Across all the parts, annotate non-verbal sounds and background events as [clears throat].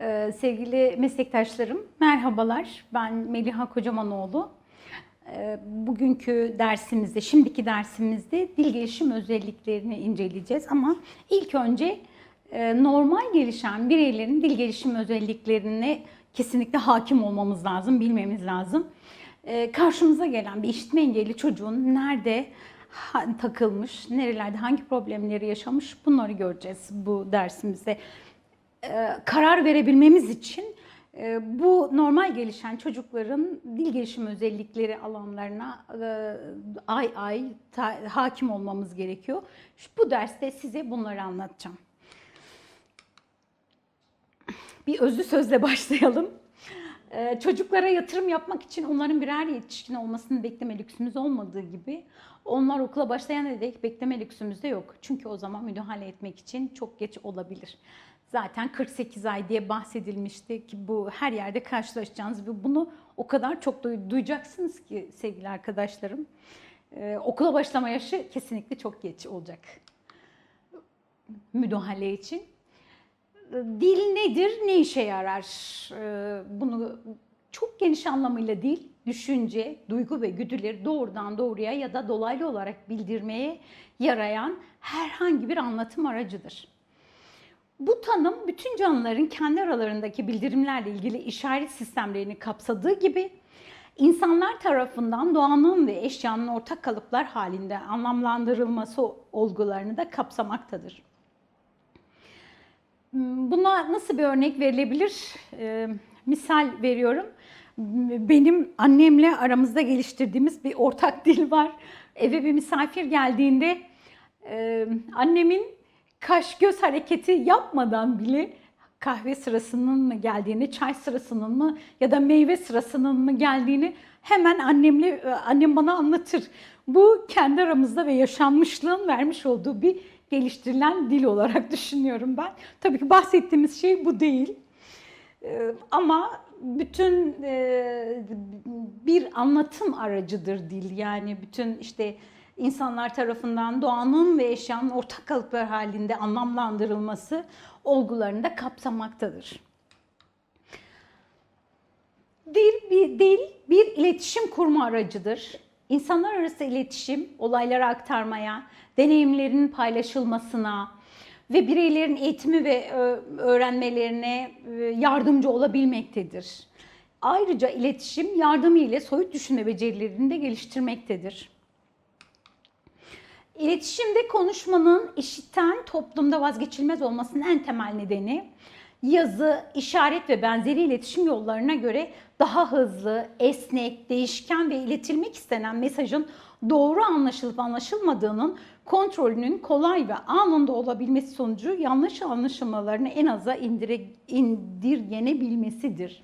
Ee, sevgili meslektaşlarım, merhabalar. Ben Meliha Kocamanoğlu. Ee, bugünkü dersimizde, şimdiki dersimizde dil gelişim özelliklerini inceleyeceğiz. Ama ilk önce e, normal gelişen bireylerin dil gelişim özelliklerine kesinlikle hakim olmamız lazım, bilmemiz lazım. Ee, karşımıza gelen bir işitme engelli çocuğun nerede takılmış, nerelerde hangi problemleri yaşamış bunları göreceğiz bu dersimizde e, karar verebilmemiz için e, bu normal gelişen çocukların dil gelişim özellikleri alanlarına e, ay ay ta- hakim olmamız gerekiyor. Şu- Bu derste size bunları anlatacağım. Bir özlü sözle [laughs] başlayalım. Çocuklara yatırım yapmak için onların birer yetişkin olmasını bekleme lüksümüz olmadığı gibi onlar okula başlayana dek bekleme lüksümüz de yok. Çünkü o zaman müdahale etmek için çok geç olabilir. Zaten 48 ay diye bahsedilmişti ki bu her yerde karşılaşacağınız ve bunu o kadar çok duy- duyacaksınız ki sevgili arkadaşlarım. Ee, okula başlama yaşı kesinlikle çok geç olacak müdahale için. Dil nedir, ne işe yarar? Ee, Bunu çok geniş anlamıyla dil, düşünce, duygu ve güdüleri doğrudan doğruya ya da dolaylı olarak bildirmeye yarayan herhangi bir anlatım aracıdır. Bu tanım bütün canlıların kendi aralarındaki bildirimlerle ilgili işaret sistemlerini kapsadığı gibi insanlar tarafından doğanın ve eşyanın ortak kalıplar halinde anlamlandırılması olgularını da kapsamaktadır. Buna nasıl bir örnek verilebilir? Ee, misal veriyorum. Benim annemle aramızda geliştirdiğimiz bir ortak [laughs] dil var. Eve bir misafir geldiğinde e, annemin kaş göz hareketi yapmadan bile kahve sırasının mı geldiğini, çay sırasının mı ya da meyve sırasının mı geldiğini hemen annemle e, annem bana anlatır. Bu kendi aramızda ve yaşanmışlığın vermiş olduğu bir geliştirilen dil olarak [laughs] düşünüyorum ben. Tabii ki bahsettiğimiz şey bu değil. Ee, Ama bütün e, bir anlatım aracıdır dil. Yani bütün işte insanlar tarafından doğanın ve eşyanın ortak kalıplar halinde anlamlandırılması olgularını da kapsamaktadır. Dil bir, dil bir iletişim kurma aracıdır. İnsanlar arası iletişim, olayları aktarmaya, deneyimlerin paylaşılmasına ve bireylerin eğitimi ve e, öğrenmelerine e, yardımcı olabilmektedir. Ayrıca iletişim yardımı ile soyut düşünme becerilerini de geliştirmektedir. İletişimde konuşmanın işiten toplumda vazgeçilmez olmasının en temel nedeni yazı, işaret ve benzeri iletişim yollarına göre daha hızlı, esnek, değişken ve iletilmek istenen mesajın doğru anlaşılıp anlaşılmadığının kontrolünün kolay ve anında olabilmesi sonucu yanlış anlaşılmalarını en aza indire, indirgenebilmesidir.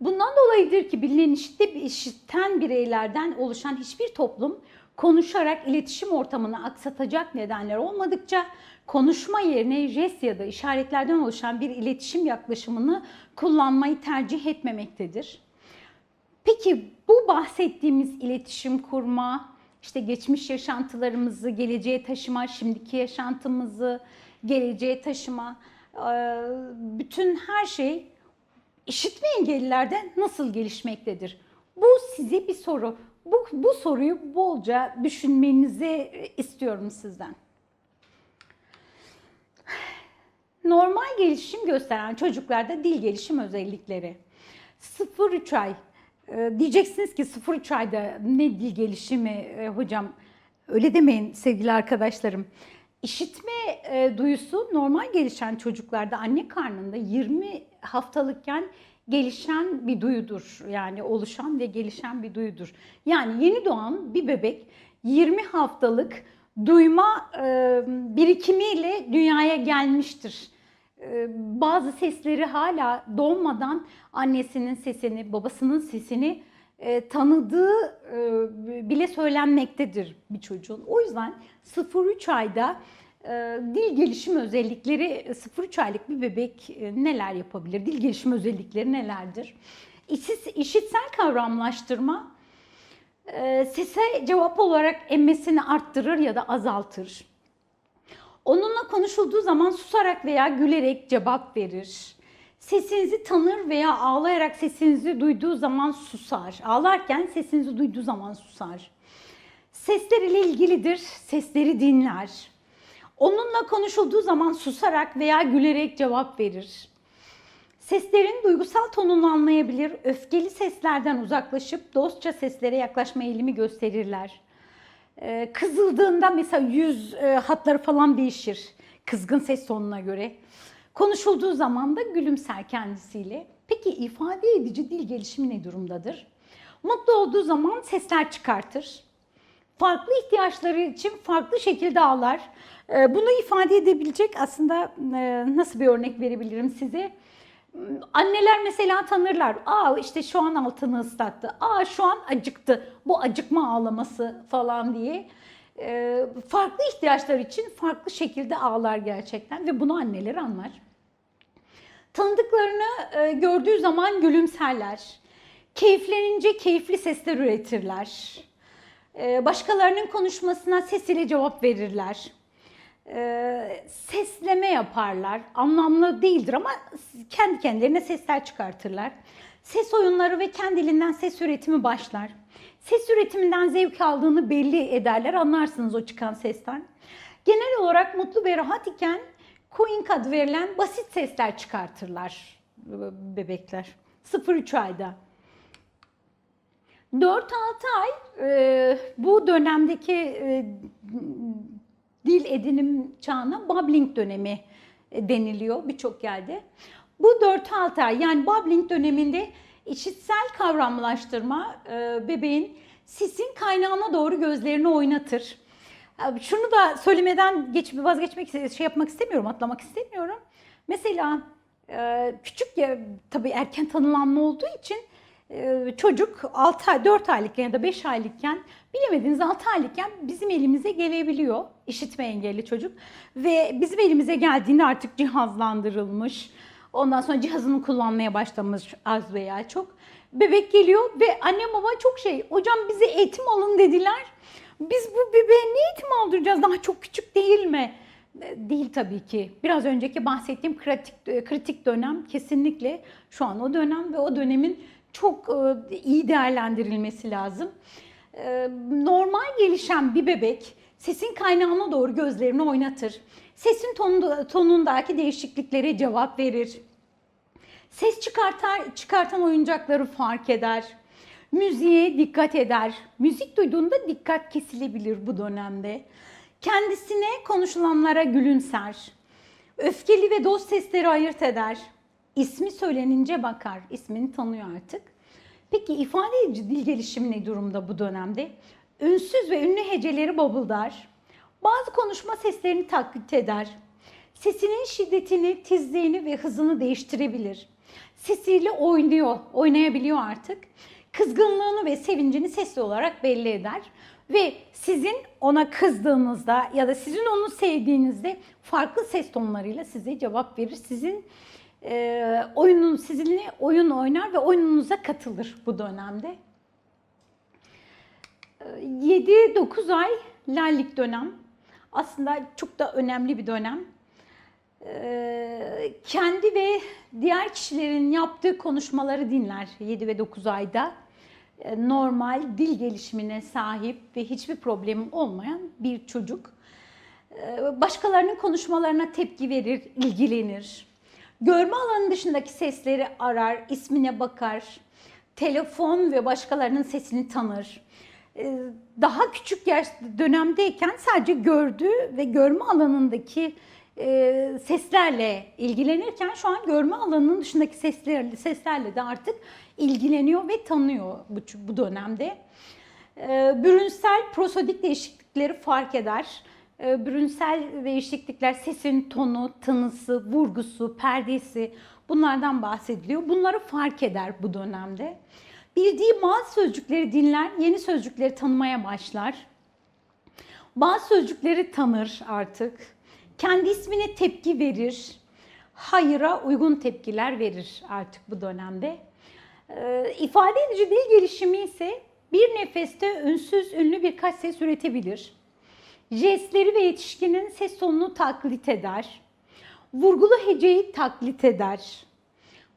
Bundan dolayıdır ki bilinen işitte işiten bireylerden oluşan hiçbir toplum konuşarak iletişim ortamını aksatacak nedenler olmadıkça konuşma yerine jest ya da işaretlerden oluşan bir iletişim yaklaşımını kullanmayı tercih etmemektedir. Peki bu bahsettiğimiz iletişim kurma, işte geçmiş yaşantılarımızı geleceğe taşıma, şimdiki yaşantımızı geleceğe taşıma, bütün her şey işitme engellilerde nasıl gelişmektedir? Bu size bir soru. Bu, bu soruyu bolca düşünmenizi istiyorum sizden. Normal gelişim gösteren çocuklarda dil gelişim özellikleri. 0-3 ay. Ee, diyeceksiniz ki 0-3 ayda ne dil gelişimi e, hocam? Öyle demeyin sevgili arkadaşlarım. İşitme e, duyusu normal gelişen çocuklarda anne karnında 20 haftalıkken gelişen bir duyudur. Yani oluşan ve gelişen bir duyudur. Yani yeni doğan bir bebek 20 haftalık duyma e, birikimiyle dünyaya gelmiştir. E, bazı sesleri hala doğmadan annesinin sesini, babasının sesini e, tanıdığı e, bile söylenmektedir bir çocuğun. O yüzden 0-3 ayda dil gelişim özellikleri 0-3 aylık bir bebek e, neler yapabilir? Dil gelişim özellikleri nelerdir? İşit, işitsel kavramlaştırma e, e, sese cevap olarak emmesini arttırır ya da azaltır. Onunla konuşulduğu zaman susarak veya gülerek cevap verir. Sesinizi tanır veya ağlayarak sesinizi duyduğu zaman susar. Ağlarken sesinizi duyduğu zaman susar. Sesler ile ilgilidir, sesleri dinler. Onunla konuşulduğu zaman susarak veya gülerek cevap verir. Seslerin duygusal tonunu anlayabilir, öfkeli seslerden uzaklaşıp dostça seslere yaklaşma eğilimi gösterirler. Ee, kızıldığında mesela yüz e, hatları falan değişir kızgın ses tonuna göre. Konuşulduğu zaman da gülümser kendisiyle. Peki ifade edici dil gelişimi ne durumdadır? Mutlu olduğu zaman sesler çıkartır. Farklı ihtiyaçları için farklı şekilde ağlar. Ee, Bunu ifade edebilecek aslında e, nasıl bir örnek verebilirim size? Anneler mesela tanırlar. Aa işte şu an altını ıslattı. Aa şu an acıktı. Bu acıkma ağlaması falan diye. Ee, farklı ihtiyaçlar için farklı şekilde ağlar gerçekten ve bunu anneler anlar. Tanıdıklarını e, gördüğü zaman gülümserler. Keyiflenince keyifli sesler üretirler. Ee, başkalarının konuşmasına ses ile cevap verirler. Ee, sesleme yaparlar. Anlamlı değildir ama kendi kendilerine sesler çıkartırlar. Ses oyunları ve kendiliğinden ses üretimi başlar. Ses üretiminden zevk aldığını belli ederler. Anlarsınız o çıkan sesten. Genel olarak mutlu ve rahat iken Cooing adı verilen basit sesler çıkartırlar bebekler. 0-3 ayda. 4-6 ay e, bu dönemdeki e, dil edinim çağına bubbling dönemi e, deniliyor birçok yerde. Bu 4-6 ay yani bubbling döneminde işitsel kavramlaştırma e, bebeğin sisin kaynağına doğru gözlerini oynatır. E, Şunu da söylemeden geç vazgeçmek şey yapmak istemiyorum, atlamak istemiyorum. Mesela e, küçük ya tabii erken tanılanma olduğu için çocuk 6 ay, 4 aylıkken ya da 5 aylıkken bilemediğiniz 6 aylıkken bizim elimize gelebiliyor. işitme engelli çocuk. Ve bizim elimize geldiğinde artık cihazlandırılmış. Ondan sonra cihazını kullanmaya başlamış az veya çok. Bebek geliyor ve anne baba çok şey, hocam bize eğitim alın dediler. Biz bu bebeğe ne eğitim aldıracağız? Daha çok küçük değil mi? E, Değil tabii ki. Biraz önceki bahsettiğim kritik, kritik dönem kesinlikle şu an o dönem ve o dönemin çok e, iyi değerlendirilmesi lazım. E, Normal gelişen bir bebek sesin kaynağına doğru gözlerini oynatır. Sesin tonu, tonundaki değişikliklere cevap verir. Ses çıkartar, çıkartan oyuncakları fark eder. Müziğe dikkat eder. Müzik duyduğunda dikkat kesilebilir bu dönemde. Kendisine konuşulanlara gülümser. Öfkeli ve dost sesleri ayırt eder. İsmi söylenince bakar. İsmini tanıyor artık. Peki ifade edici dil gelişimi ne durumda bu dönemde? Ünsüz ve ünlü heceleri babıldar. Bazı konuşma seslerini taklit eder. Sesinin şiddetini, tizliğini ve hızını değiştirebilir. Sesiyle oynuyor, oynayabiliyor artık. Kızgınlığını ve sevincini sesli olarak belli eder. Ve sizin ona kızdığınızda ya da sizin onu sevdiğinizde farklı ses tonlarıyla size cevap verir. Sizin e, oyunun sizinle oyun oynar ve oyununuza katılır bu dönemde. 7-9 ay lallik dönem. Aslında çok da önemli bir dönem. Ee, kendi ve diğer kişilerin yaptığı konuşmaları dinler 7 ve 9 ayda. Ee, Normal dil gelişimine sahip ve hiçbir problemi olmayan bir çocuk. Ee, Başkalarının konuşmalarına tepki verir, ilgilenir. Görme alanı dışındaki sesleri arar, ismine bakar. Telefon ve başkalarının sesini tanır. Ee, Daha küçük yaş dönemdeyken sadece gördüğü ve görme alanındaki e, seslerle ilgilenirken şu an görme alanının dışındaki seslerle, seslerle de artık ilgileniyor ve tanıyor bu, bu dönemde. Ee, Bürünsel prosodik değişiklikleri fark eder. Ee, Bürünsel değişiklikler sesin tonu, tınısı, vurgusu, perdesi bunlardan bahsediliyor. Bunları fark eder bu dönemde. Bildiği bazı sözcükleri dinler, yeni sözcükleri tanımaya başlar. Bazı sözcükleri tanır artık. Kendi ismine tepki verir. Hayıra uygun tepkiler verir artık bu dönemde. Ee, ifade edici dil gelişimi ise Bir nefeste ünsüz ünlü birkaç ses üretebilir. Jestleri ve yetişkinin ses tonunu taklit eder. Vurgulu heceyi taklit eder.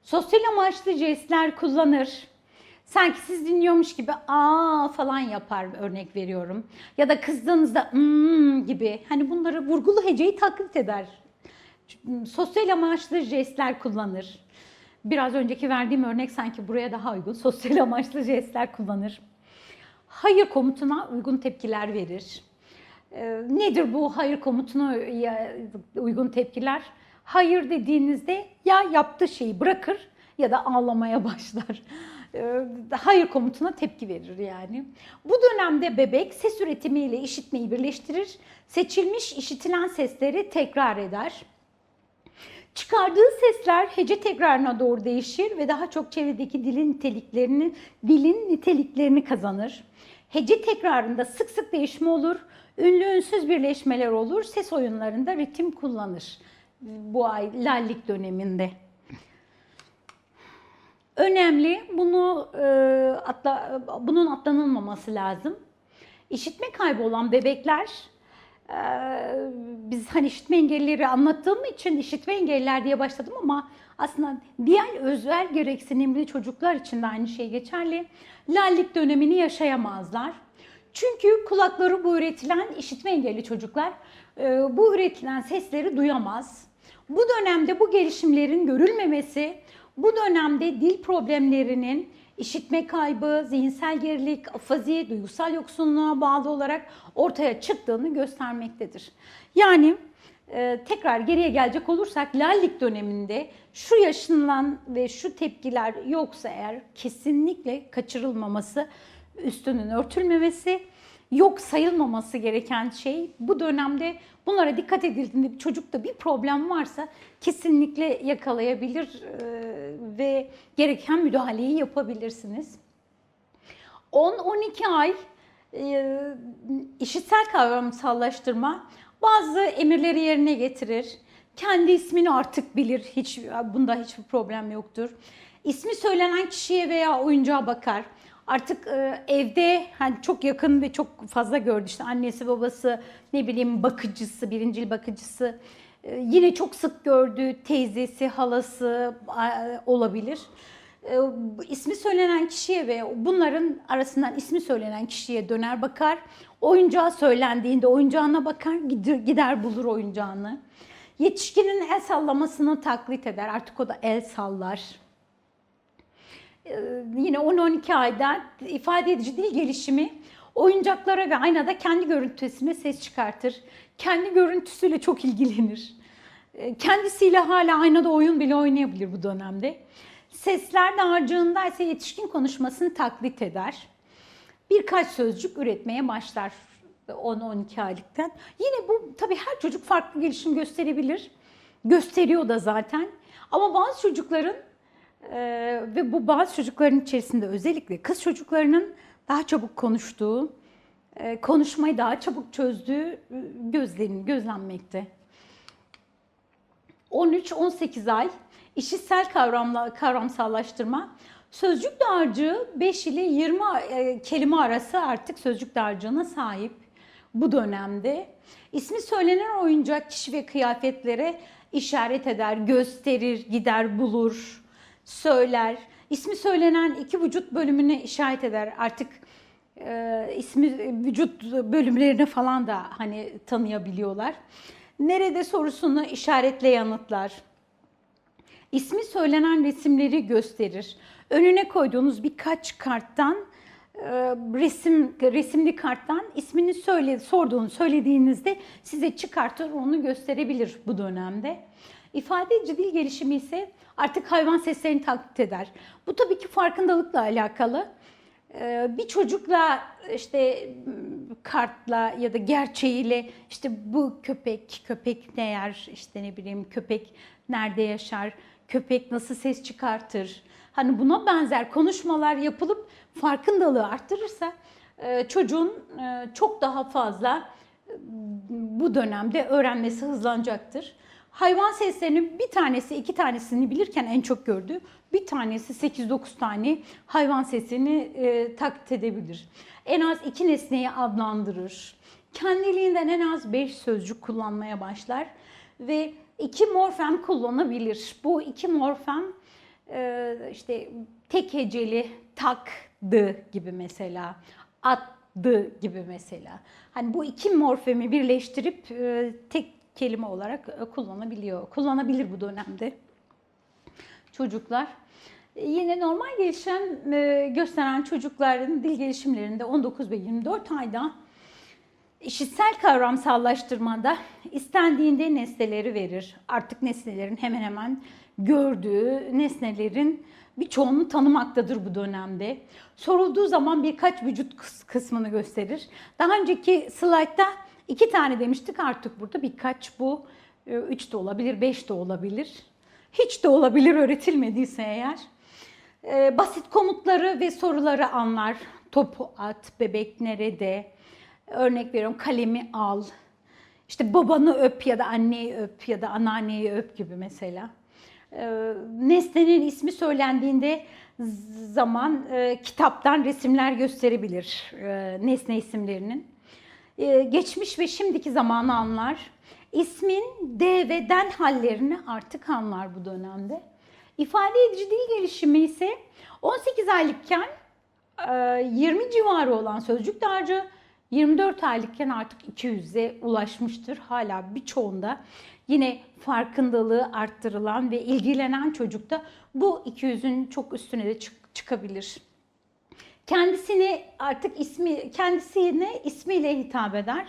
Sosyal amaçlı jestler kullanır. Sanki siz dinliyormuş gibi aa falan yapar örnek veriyorum. Ya da kızdığınızda hmm gibi. Hani bunları vurgulu heceyi taklit eder. Sosyal amaçlı jestler kullanır. Biraz önceki verdiğim örnek sanki buraya daha uygun. Sosyal amaçlı jestler kullanır. Hayır komutuna uygun tepkiler verir. Ee, nedir bu hayır komutuna uygun tepkiler? Hayır dediğinizde ya yaptığı şeyi bırakır ya da ağlamaya [laughs] başlar. Ee, hayır komutuna tepki verir yani. Bu dönemde bebek ses üretimiyle işitmeyi birleştirir. Seçilmiş işitilen sesleri tekrar eder. Çıkardığı sesler hece tekrarına doğru değişir ve daha çok çevredeki dilin niteliklerini, dilin niteliklerini kazanır. Hece tekrarında sık sık değişme olur, ünlü ünsüz birleşmeler olur, ses oyunlarında ritim kullanır. Bu ay lallik döneminde. Önemli, bunu e, atla, bunun atlanılmaması lazım. İşitme kaybı olan bebekler ee, biz hani işitme engellileri anlattığım için işitme engelliler diye başladım ama aslında diğer özel gereksinimli çocuklar için de aynı şey geçerli. Lallik dönemini yaşayamazlar. Çünkü kulakları bu üretilen işitme engelli çocuklar e, bu üretilen sesleri duyamaz. Bu dönemde bu gelişimlerin görülmemesi, bu dönemde dil problemlerinin işitme kaybı, zihinsel gerilik, afazi, duygusal yoksunluğa bağlı olarak ortaya çıktığını göstermektedir. Yani e, tekrar geriye gelecek olursak lallik döneminde şu yaşanılan ve şu tepkiler yoksa eğer kesinlikle kaçırılmaması, üstünün örtülmemesi, yok sayılmaması gereken şey bu dönemde bunlara dikkat edildiğinde çocukta bir problem varsa kesinlikle yakalayabilir e, ve gereken müdahaleyi yapabilirsiniz. 10-12 ay e, işitsel kavramsallaştırma bazı emirleri yerine getirir. Kendi ismini artık bilir. Hiç bunda hiçbir problem yoktur. İsmi söylenen kişiye veya oyuncağa bakar. Artık e, evde hani çok yakın ve çok fazla gördü işte annesi babası ne bileyim bakıcısı birincil bakıcısı e, yine çok sık gördüğü teyzesi halası a- olabilir. E, ismi söylenen kişiye ve bunların arasından ismi söylenen kişiye döner bakar. Oyuncağı söylendiğinde oyuncağına bakar gider, gider bulur oyuncağını. Yetişkinin el sallamasını taklit eder artık o da el sallar. Ee, yine 10-12 ayda ifade edici dil gelişimi oyuncaklara ve aynada kendi görüntüsüne ses çıkartır. Kendi görüntüsüyle çok ilgilenir. Ee, Kendisiyle hala aynada oyun bile oynayabilir bu dönemde. Sesler dağarcığında ise yetişkin konuşmasını taklit eder. Birkaç sözcük üretmeye başlar 10-12 aylıktan. Yine bu tabii her çocuk farklı gelişim gösterebilir. Gösteriyor da zaten. Ama bazı çocukların ee, ve bu bazı çocukların içerisinde özellikle kız çocuklarının daha çabuk konuştuğu, e, konuşmayı daha çabuk çözdüğü e, gözlerin gözlenmekte. 13-18 ay işitsel kavramla, kavramsallaştırma. Sözcük dağarcığı 5 ile 20 e, kelime arası artık sözcük dağarcığına sahip bu dönemde. İsmi söylenen oyuncak kişi ve kıyafetlere işaret eder, gösterir, gider bulur, söyler. İsmi söylenen iki vücut bölümüne işaret eder. Artık e, ismi vücut bölümlerini falan da hani tanıyabiliyorlar. Nerede sorusunu işaretle yanıtlar. İsmi söylenen resimleri gösterir. Önüne koyduğunuz birkaç karttan e, resim resimli karttan ismini söyle sorduğunu söylediğinizde size çıkartır onu gösterebilir bu dönemde. İfade dil gelişimi ise artık hayvan seslerini taklit eder. Bu tabii ki farkındalıkla alakalı. Ee, Bir çocukla işte kartla ya da gerçeğiyle işte bu köpek, köpek ne yer, işte ne bileyim köpek nerede yaşar, köpek nasıl ses çıkartır. Hani buna benzer konuşmalar yapılıp farkındalığı arttırırsa e, çocuğun e, çok daha fazla e, bu dönemde öğrenmesi hızlanacaktır. Hayvan seslerinin bir tanesi, iki tanesini bilirken en çok gördüğü bir tanesi 8-9 tane hayvan sesini e, taklit edebilir. En az iki nesneyi adlandırır. Kendiliğinden en az 5 sözcük kullanmaya başlar ve iki morfem kullanabilir. Bu iki morfem e, işte tek heceli taktı gibi mesela, attı gibi mesela. Hani bu iki morfemi birleştirip e, tek kelime olarak e, kullanabiliyor. Kullanabilir bu dönemde çocuklar. E, Yine normal gelişim e, gösteren çocukların dil gelişimlerinde 19 ve 24 ayda işitsel kavramsallaştırmada istendiğinde nesneleri verir. Artık nesnelerin hemen hemen gördüğü nesnelerin birçoğunu tanımaktadır bu dönemde. Sorulduğu zaman birkaç vücut kıs- kısmını gösterir. Daha önceki slaytta iki tane demiştik artık burada birkaç bu. e, Üç de olabilir, beş de olabilir. Hiç de olabilir öğretilmediyse eğer. Ee, basit komutları ve soruları anlar. Topu at, bebek nerede? Örnek veriyorum kalemi al. İşte babanı öp ya da anneyi öp ya da anneanneyi öp gibi mesela. Ee, nesnenin ismi söylendiğinde zaman e, kitaptan resimler gösterebilir e, nesne isimlerinin. Ee, geçmiş ve şimdiki zamanı anlar. İsmin D ve den hallerini artık anlar bu dönemde. İfade edici dil gelişimi ise 18 aylıkken e, 20 civarı olan sözcük dağarcığı 24 aylıkken artık 200'e ulaşmıştır. Hala birçoğunda yine farkındalığı arttırılan ve ilgilenen çocukta bu 200'ün çok üstüne de çık- çıkabilir. Kendisini artık ismi kendisine ismiyle hitap eder.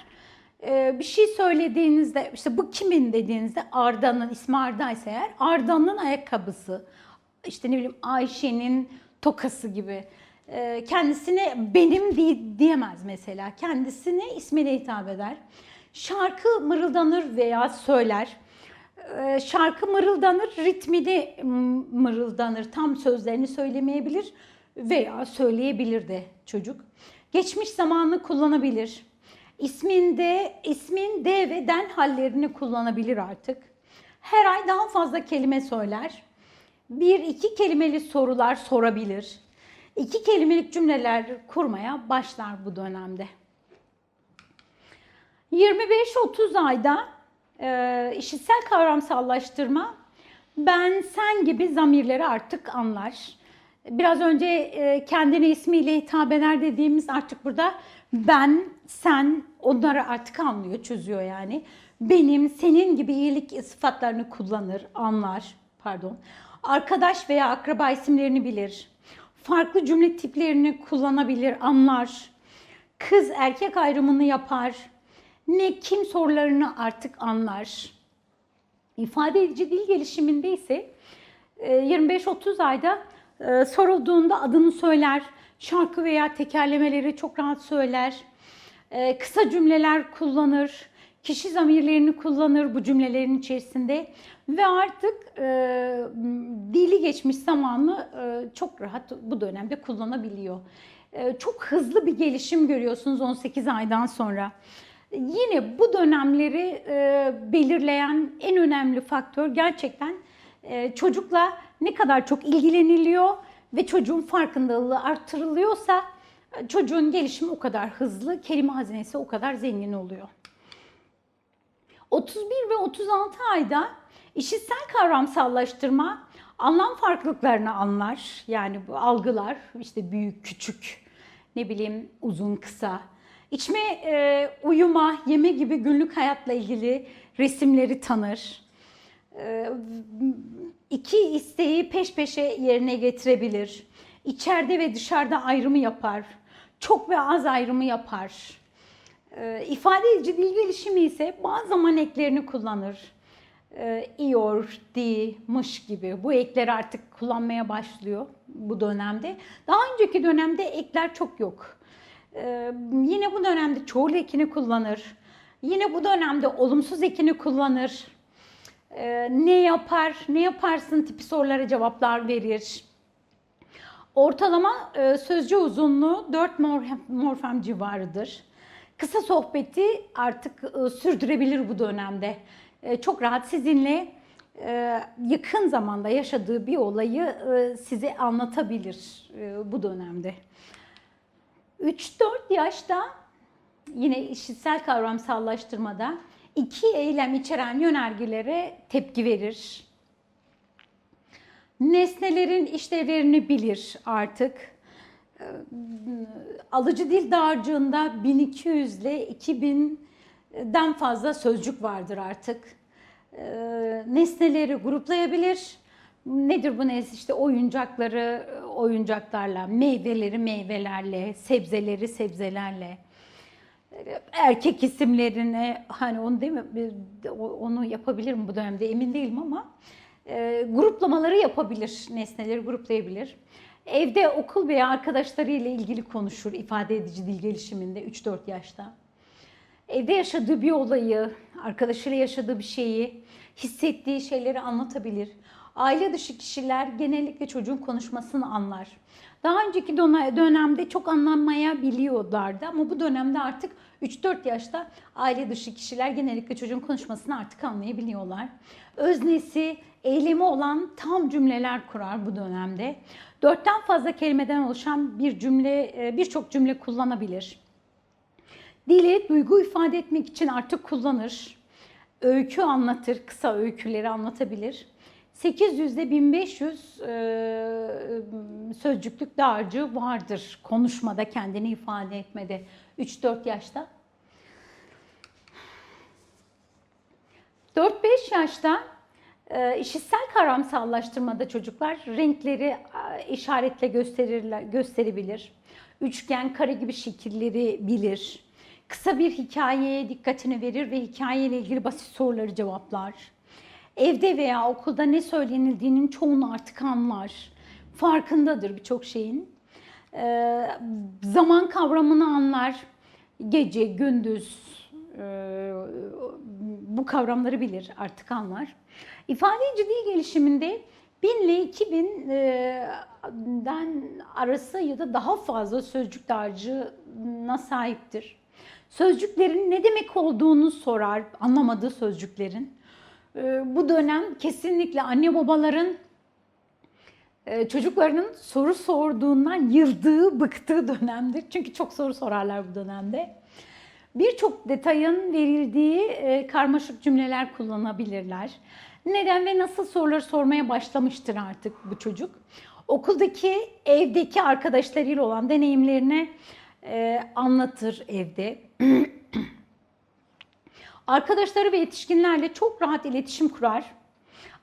Ee, bir şey söylediğinizde işte bu kimin dediğinizde Arda'nın ismi Arda ise eğer Arda'nın ayakkabısı işte ne bileyim Ayşe'nin tokası gibi Ee, kendisine benim di- diyemez mesela kendisine ismiyle hitap eder. Şarkı mırıldanır veya söyler. Ee, şarkı mırıldanır, ritmini m- mırıldanır. Tam sözlerini söylemeyebilir veya söyleyebilir de çocuk. Geçmiş zamanını kullanabilir. İsminde, ismin D ve den hallerini kullanabilir artık. Her ay daha fazla kelime söyler. Bir iki kelimeli sorular sorabilir. İki kelimelik cümleler kurmaya başlar bu dönemde. 25-30 ayda e, işitsel kavramsallaştırma ben sen gibi zamirleri artık anlar. Biraz önce e, kendine ismiyle hitap eder dediğimiz artık burada ben, sen onları artık anlıyor, çözüyor yani. Benim, senin gibi iyilik sıfatlarını kullanır, anlar, pardon. Arkadaş veya akraba isimlerini bilir. Farklı cümle tiplerini kullanabilir, anlar. Kız erkek ayrımını yapar. Ne kim sorularını artık anlar. İfade edici dil gelişiminde ise e, 25-30 ayda e, sorulduğunda adını söyler, şarkı veya tekerlemeleri çok rahat söyler, E, kısa cümleler kullanır, kişi zamirlerini kullanır bu cümlelerin içerisinde ve artık e, dili geçmiş zamanı e, çok rahat bu dönemde kullanabiliyor. E, çok hızlı bir gelişim görüyorsunuz 18 aydan sonra. Yine bu dönemleri e, belirleyen en önemli faktör gerçekten e, çocukla ne kadar çok ilgileniliyor ve çocuğun farkındalığı artırılıyorsa e, çocuğun gelişimi o kadar hızlı, kelime hazinesi o kadar zengin oluyor. 31 ve 36 ayda işitsel kavramsallaştırma anlam farklılıklarını anlar. Yani bu algılar işte büyük, küçük, ne bileyim uzun, kısa. İçme, e, uyuma, yeme gibi günlük hayatla ilgili resimleri tanır. E, iki isteği peş peşe yerine getirebilir. İçeride ve dışarıda ayrımı yapar. Çok ve az ayrımı yapar. E, ifade edici dil gelişimi ise bazı zaman eklerini kullanır. E, iyor, di, mış gibi bu ekleri artık kullanmaya başlıyor bu dönemde. Daha önceki dönemde ekler çok yok. Yine bu dönemde çoğul ekini kullanır. Yine bu dönemde olumsuz ekini kullanır. E, ne yapar, ne yaparsın tipi sorulara cevaplar verir. Ortalama e, sözcü uzunluğu 4 morfem, morfem civarıdır. Kısa sohbeti artık e, sürdürebilir bu dönemde. e, çok rahat sizinle yakın zamanda yaşadığı bir olayı e, size anlatabilir bu dönemde. 3-4 yaşta yine işitsel kavramsallaştırmada iki eylem içeren yönergelere tepki verir. Nesnelerin işlevlerini bilir artık. Ee, Alıcı dil dağarcığında 1200 ile 2000'den fazla sözcük vardır artık. Ee, Nesneleri gruplayabilir. Nedir bu nesne? İşte oyuncakları oyuncaklarla, meyveleri meyvelerle, sebzeleri sebzelerle erkek isimlerini hani onu değil mi onu yapabilir mi bu dönemde emin değilim ama e, gruplamaları yapabilir, nesneleri gruplayabilir. Evde okul veya arkadaşlarıyla ilgili konuşur ifade edici dil gelişiminde 3-4 yaşta. Evde yaşadığı bir olayı, arkadaşıyla yaşadığı bir şeyi, hissettiği şeyleri anlatabilir. Aile dışı kişiler genellikle çocuğun konuşmasını anlar. Daha önceki dönemde çok anlamayabiliyorlardı ama bu dönemde artık 3-4 yaşta aile dışı kişiler genellikle çocuğun konuşmasını artık anlayabiliyorlar. Öznesi, eylemi olan tam cümleler kurar bu dönemde. Dörtten fazla kelimeden oluşan bir cümle, e, birçok cümle kullanabilir. Dili duygu ifade etmek için artık kullanır. Öykü anlatır, kısa öyküleri anlatabilir. 800 ile 1500 e, sözcüklük dağarcığı vardır konuşmada, kendini ifade etmede 3-4 yaşta. 4-5 yaşta e, işitsel kavramsallaştırmada çocuklar renkleri e, işaretle gösterirler, gösterebilir. Üçgen, kare gibi şekilleri bilir. Kısa bir hikayeye dikkatini verir ve hikayeyle ilgili basit soruları cevaplar. Evde veya okulda ne söylenildiğinin çoğunu artık anlar. Farkındadır birçok şeyin. Ee, zaman kavramını anlar. Gece, gündüz e, bu kavramları bilir, artık anlar. İfadeci dil gelişiminde 1000 ile 2000'den arası ya da daha fazla sözcük dağarcığına sahiptir. Sözcüklerin ne demek olduğunu sorar, anlamadığı sözcüklerin. Ee, bu dönem kesinlikle anne babaların e, çocuklarının soru sorduğundan yıldığı, bıktığı dönemdir. Çünkü çok soru sorarlar bu dönemde. Birçok detayın verildiği e, karmaşık cümleler kullanabilirler. Neden ve nasıl soruları sormaya başlamıştır artık bu çocuk. Okuldaki, evdeki arkadaşlarıyla olan deneyimlerini e, anlatır evde. [clears throat] Arkadaşları ve yetişkinlerle çok rahat iletişim kurar.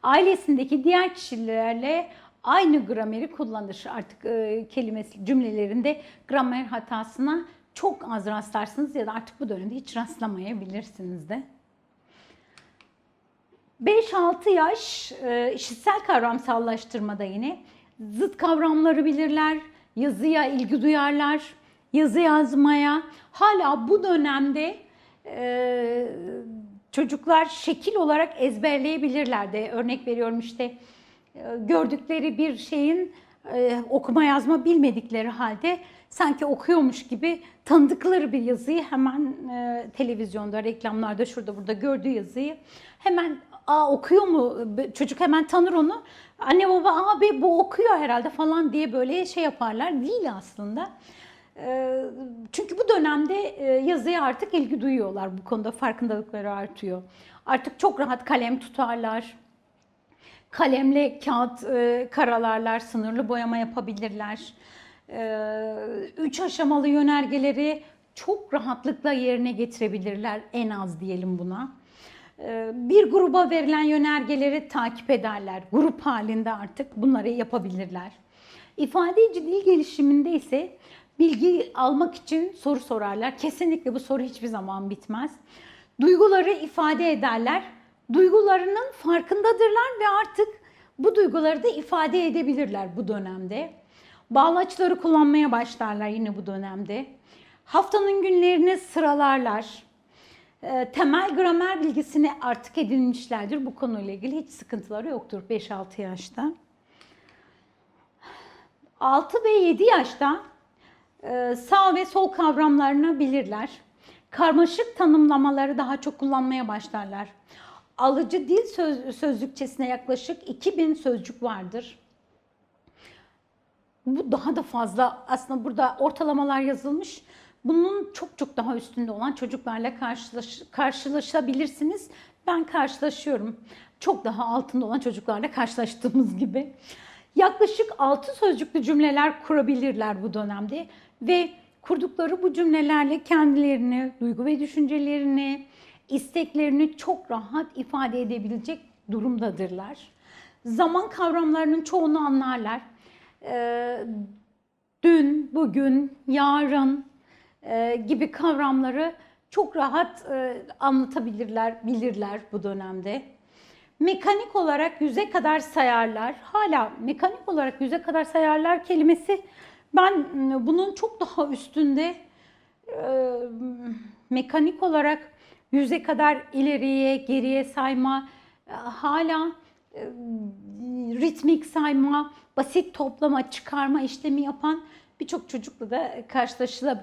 Ailesindeki diğer kişilerle aynı grameri kullanır. Artık e, kelimesi cümlelerinde gramer hatasına çok az rastlarsınız ya da artık bu dönemde hiç rastlamayabilirsiniz de. 5-6 yaş e, işitsel kavramsallaştırmada yine zıt kavramları bilirler, yazıya ilgi duyarlar, yazı yazmaya. Hala bu dönemde e, çocuklar şekil olarak ezberleyebilirler de. Örnek veriyorum işte e, gördükleri bir şeyin e, okuma yazma bilmedikleri halde sanki okuyormuş gibi tanıdıkları bir yazıyı hemen e, televizyonda, reklamlarda, şurada burada gördüğü yazıyı hemen Aa okuyor mu? Çocuk hemen tanır onu. Anne baba abi bu okuyor herhalde falan diye böyle şey yaparlar. Değil aslında. Çünkü bu dönemde yazıya artık ilgi duyuyorlar. Bu konuda farkındalıkları artıyor. Artık çok rahat kalem tutarlar. Kalemle kağıt karalarlar, sınırlı boyama yapabilirler. Üç aşamalı yönergeleri çok rahatlıkla yerine getirebilirler en az diyelim buna. Bir gruba verilen yönergeleri takip ederler. Grup halinde artık bunları yapabilirler. İfadeci dil gelişiminde ise bilgi almak için soru sorarlar. Kesinlikle bu soru hiçbir zaman bitmez. Duyguları ifade ederler. Duygularının farkındadırlar ve artık bu duyguları da ifade edebilirler bu dönemde. Bağlaçları kullanmaya başlarlar yine bu dönemde. Haftanın günlerini sıralarlar. Ee, temel gramer bilgisini artık edinmişlerdir. Bu konuyla ilgili hiç sıkıntıları yoktur 5-6 yaşta. 6 ve 7 yaşta e, sağ ve sol kavramlarını bilirler. Karmaşık tanımlamaları daha çok kullanmaya başlarlar. alıcı dil söz, sözlükçesine yaklaşık 2000 sözcük vardır. Bu daha da fazla aslında burada ortalamalar yazılmış. Bunun çok çok daha üstünde olan çocuklarla karşılaş, karşılaşabilirsiniz. Ben karşılaşıyorum. Çok daha altında olan çocuklarla karşılaştığımız gibi. Yaklaşık 6 sözcüklü cümleler kurabilirler bu dönemde ve kurdukları bu cümlelerle kendilerini, duygu ve düşüncelerini, isteklerini çok rahat ifade edebilecek durumdadırlar. Zaman kavramlarının çoğunu anlarlar. Ee, dün, bugün, yarın e, gibi kavramları çok rahat e, anlatabilirler, bilirler bu dönemde. Mekanik olarak yüze kadar sayarlar. Hala mekanik olarak yüze kadar sayarlar kelimesi ben bunun çok daha üstünde e, mekanik olarak yüze kadar ileriye, geriye sayma, hala ritmik sayma, basit toplama, çıkarma işlemi yapan birçok çocukla da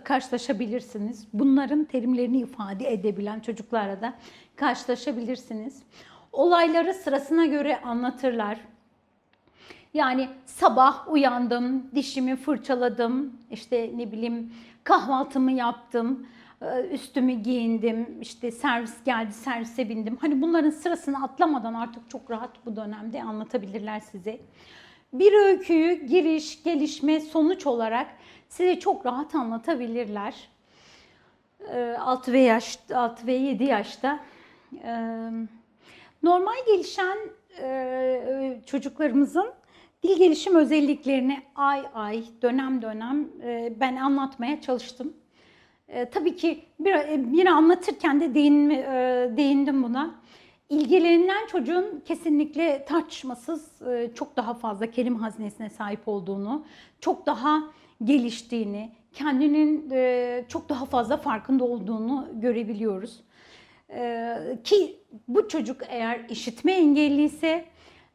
karşılaşabilirsiniz. Bunların terimlerini ifade edebilen çocuklarla da karşılaşabilirsiniz. Olayları sırasına göre anlatırlar. Yani sabah uyandım, dişimi fırçaladım, işte ne bileyim kahvaltımı yaptım, e, üstümü giyindim, işte servis geldi, servise bindim. Hani bunların sırasını atlamadan artık çok rahat bu dönemde anlatabilirler size. Bir öyküyü giriş, gelişme, sonuç olarak size çok rahat anlatabilirler. 6 ve yaş, 6 ve 7 yaşta. E, Normal gelişen e, çocuklarımızın dil gelişim özelliklerini ay ay, dönem dönem e, ben anlatmaya çalıştım. E, tabii ki bir, bir anlatırken de değinme, değindim buna. İlgilenilen çocuğun kesinlikle tartışmasız e, çok daha fazla kelime hazinesine sahip olduğunu, çok daha geliştiğini, kendinin e, çok daha fazla farkında olduğunu görebiliyoruz. Ee, ki bu çocuk eğer işitme engelliyse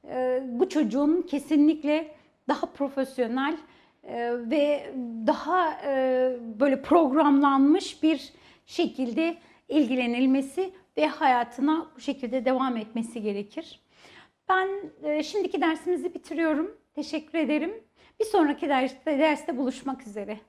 e, bu çocuğun kesinlikle daha profesyonel e, ve daha e, böyle programlanmış bir şekilde ilgilenilmesi ve hayatına bu şekilde devam etmesi gerekir. Ben e, şimdiki dersimizi bitiriyorum. Teşekkür ederim. Bir sonraki derste, derste buluşmak üzere.